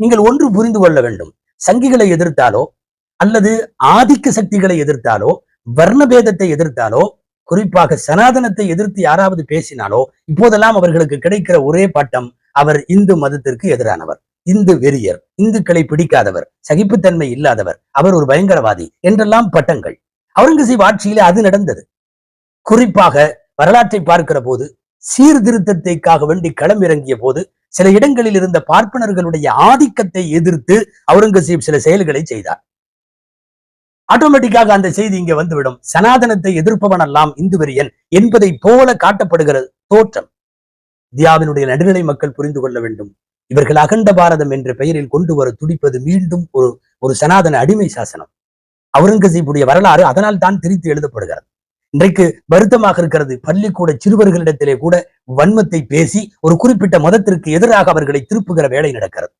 நீங்கள் ஒன்று புரிந்து கொள்ள வேண்டும். சங்கிகளை எதிர்த்தாலோ அல்லது ஆதிக்க சக்திகளை எதிர்த்தாலோ வர்ணபேதத்தை எதிர்த்தாலோ குறிப்பாக சனாதனத்தை எதிர்த்து யாராவது பேசினாலோ இப்போதெல்லாம் அவர்களுக்கு கிடைக்கிற ஒரே பட்டம் அவர் இந்து மதத்திற்கு எதிரானவர். இந்து வெறியர் இந்துக்களை பிடிக்காதவர் சகிப்புத்தன்மை இல்லாதவர் அவர் ஒரு பயங்கரவாதி என்றெல்லாம் பட்டங்கள். அவுரங்கசீப் ஆட்சியிலே அது நடந்தது. குறிப்பாக வரலாற்றை பார்க்கிற போது சீர்திருத்தத்தைக்காக வேண்டி களமிறங்கிய போது சில இடங்களில் இருந்த பார்ப்பனர்களுடைய ஆதிக்கத்தை எதிர்த்து அவுரங்கசீப் சில செயல்களை செய்தார். ஆட்டோமேட்டிக்காக அந்த செய்தி இங்க வந்துவிடும். சனாதனத்தை எதிர்ப்பவன் எல்லாம் இந்து வெறியன் என்பதை போல காட்டப்படுகிறது தோற்றம். இந்தியாவினுடைய நடுநிலை மக்கள் புரிந்து கொள்ள வேண்டும். இவர்கள் அகண்ட பாரதம் என்ற பெயரில் கொண்டு வர துடிப்பது மீண்டும் ஒரு ஒரு சனாதன அடிமை சாசனம். அவுரங்கசீப்புடைய வரலாறு அதனால் தான் திரித்து எழுதப்படுகிறது. இன்றைக்கு வருத்தமாக இருக்கிறது. பள்ளிக்கூட சிறுவர்களிடத்திலே கூட வன்மத்தை பேசி ஒரு குறிப்பிட்ட மதத்திற்கு எதிராக அவர்களை திருப்புகிற வேலை நடக்கிறது.